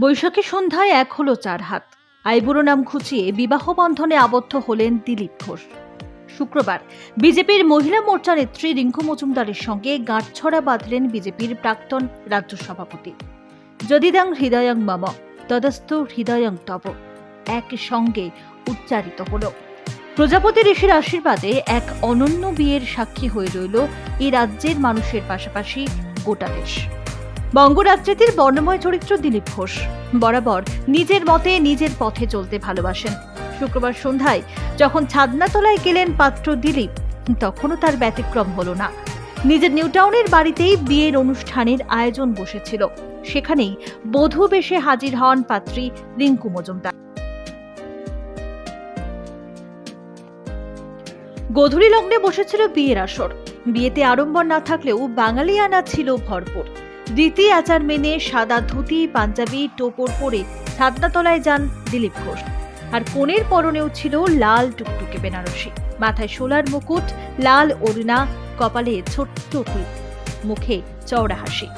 বৈশাখী সন্ধ্যায় এক হলো চার হাত। আইবুড়ো নাম খুঁচিয়ে বিবাহ বন্ধনে আবদ্ধ হলেন দিলীপ ঘোষ। শুক্রবার বিজেপির মহিলা মোর্চা নেত্রী রিঙ্কু মজুমদারের সঙ্গে গাঁটছড়া বাঁধলেন বিজেপির প্রাক্তন রাজ্য সভাপতি। যদিদাং হৃদয়ং মম তদস্থ হৃদয়ং তব এক সঙ্গে উচ্চারিত হলো। প্রজাপতি ঋষির আশীর্বাদে এক অনন্য বিয়ের সাক্ষী হয়ে রইল এই রাজ্যের মানুষের পাশাপাশি গোটা দেশ। বঙ্গরাজ্যের বর্ণময় চরিত্র দিলীপ ঘোষ বরাবর নিজের মতে নিজের পথে চলতে ভালোবাসেন। শুক্রবার সন্ধ্যায় যখন ছাদনাতলায় গেলেন পাত্র দিলীপ, তখনও তার ব্যতিক্রম হলো না। নিজের নিউটাউনের বাড়িতেই বিয়ের অনুষ্ঠানের আয়োজন বসেছিল। সেখানেই বধূ বেশে হাজির হন পাত্রী রিঙ্কু মজুমদার। গোধূলি লগ্নে বসেছিল বিয়ের আসর। বিয়েতে আড়ম্বর না থাকলেও বাঙালিয়ানা ছিল ভরপুর। রীতি আচার মেনে সাদা ধুতি, পাঞ্জাবি, টোপর পরে ছাদনাতলায় যান দিলীপ ঘোষ। আর কনের পরনেও ছিল লাল টুকটুকে বেনারসি। মাথায় সোলার মুকুট, লাল ওড়না, কপালে ছোট্ট মুখে চওড়া হাসি।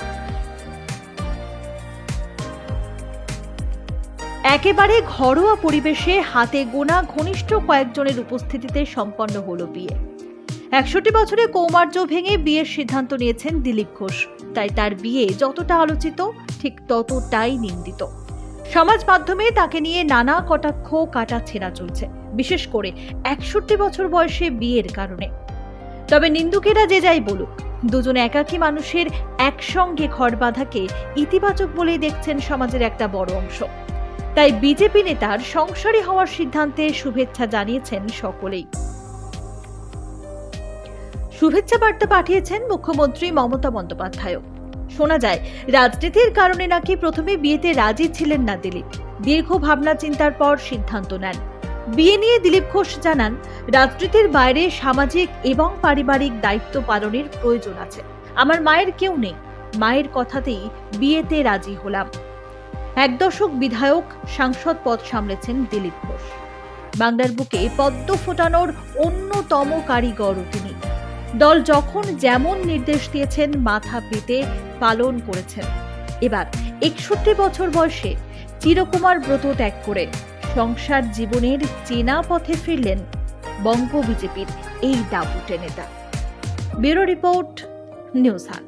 একেবারে ঘরোয়া পরিবেশে হাতে গোনা ঘনিষ্ঠ কয়েকজনের উপস্থিতিতে সম্পন্ন হলো বিয়ে। একষট্টি বছরে কৌমার্য ভেঙে বিয়ের সিদ্ধান্ত নিয়েছেন দিলীপ ঘোষ। তাই তার বিয়ে যতটা আলোচিত, ঠিক ততটাই নিন্দিত। সমাজ মাধ্যমে তাকে নিয়ে নানা কটাক্ষ কাটা ছেঁড়া চলছে, বিশেষ করে একষট্টি বছর বয়সে বিয়ের কারণে। তবে নিন্দুকেরা যে যাই বলুক, দুজন একাকী মানুষের একসঙ্গে ঘর বাঁধাকে ইতিবাচক বলেই দেখছেন সমাজের একটা বড় অংশ। তাই বিজেপি নেতার সংসারী হওয়ার সিদ্ধান্তে শুভেচ্ছা জানিয়েছেন সকলেই। শুভেচ্ছা বার্তা পাঠিয়েছেন মুখ্যমন্ত্রী মমতা বন্দ্যোপাধ্যায় শোনা যায়, রাজনীতির কারণে নাকি প্রথমে বিয়েতে রাজি ছিলেন না দিলীপ। দীর্ঘ ভাবনা চিন্তার পর সিদ্ধান্ত নেন। বিয়ে নিয়ে দিলীপ ঘোষ জানান, রাজনীতির বাইরে সামাজিক এবং পারিবারিক দায়িত্ব পালনের প্রয়োজন আছে। আমার মায়ের কেউ নেই। মায়ের কথাতেই বিয়েতে রাজি হলাম। এক দশক বিধায়ক সাংসদ পদ সামলেছেন দিলীপ ঘোষ। বাংলার বুকে পদ্ম ফোটানোর অন্যতম কারিগরও তিনি। দল যখন যেমন নির্দেশ দিয়েছেন, মাথা পেতে পালন করেছেন। এবার একষট্টি বছর বয়সে চিরকুমার ব্রত ত্যাগ করে সংসার জীবনের চেনা পথে ফিরলেন বঙ্গ বিজেপির এই দাপুটে নেতা। ব্যুরো রিপোর্ট, নিউজ হাট।